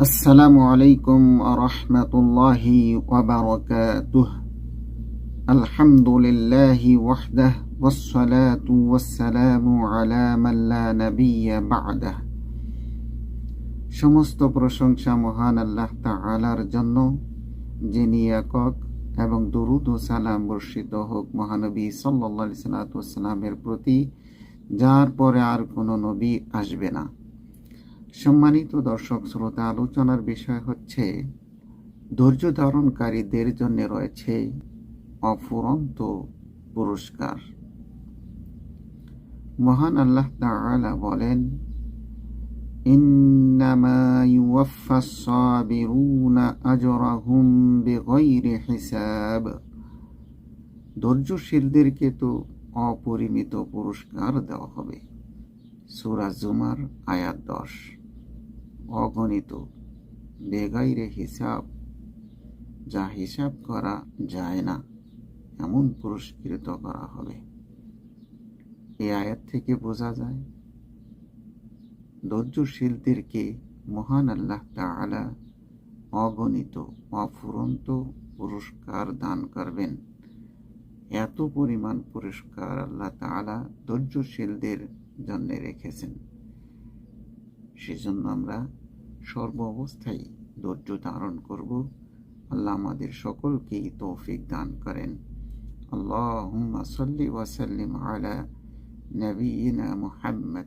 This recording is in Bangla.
السلام عليكم ورحمة الله وبركاته الحمد لله وحده والصلاة والسلام على من لا نبي بعده সমস্ত প্রশংসা মহান আল্লাহ তাআলার জন্য যিনি একক এবং দরুদ ও সালাম বর্ষিত হোক মহানবী সাল্লাল্লাহু আলাইহি সাল্লামের প্রতি যার পরে আর কোনো নবী আসবে না সম্মানিত দর্শক, শ্রোতা, আলোচনার বিষয় হচ্ছে ধৈর্য ধারণকারীদের জন্য রয়েছে অফুরন্ত পুরস্কার। মহান আল্লাহ তাআলা বলেন আজরাহুম হিসাব। ধৈর্যশীলদেরকে তো অপরিমিত পুরস্কার দেওয়া হবে। সুরাজুমার আয়াত দশ। অগণিত। বেগাইরে হিসাব, যা হিসাব করা যায় না, এমন পুরস্কৃত করা হবে। এই আয়াত থেকে বোঝা যায় ধৈর্যশীলদেরকে মহান আল্লাহ তাআলা অগণিত, অফুরন্ত পুরস্কার দান করবেন। এত পরিমাণ পুরস্কার আল্লাহ তাআলা ধৈর্যশীলদের জন্য রেখেছেন। সেজন্য আমরা সর্ব অবস্থায় ধৈর্য ধারণ করব। আল্লাহ আমাদের সকলকেই তৌফিক দান করেন। আল্লাহ সাল্লি ওয়াসাল্লিম আলা নবীনা মুহাম্মদ।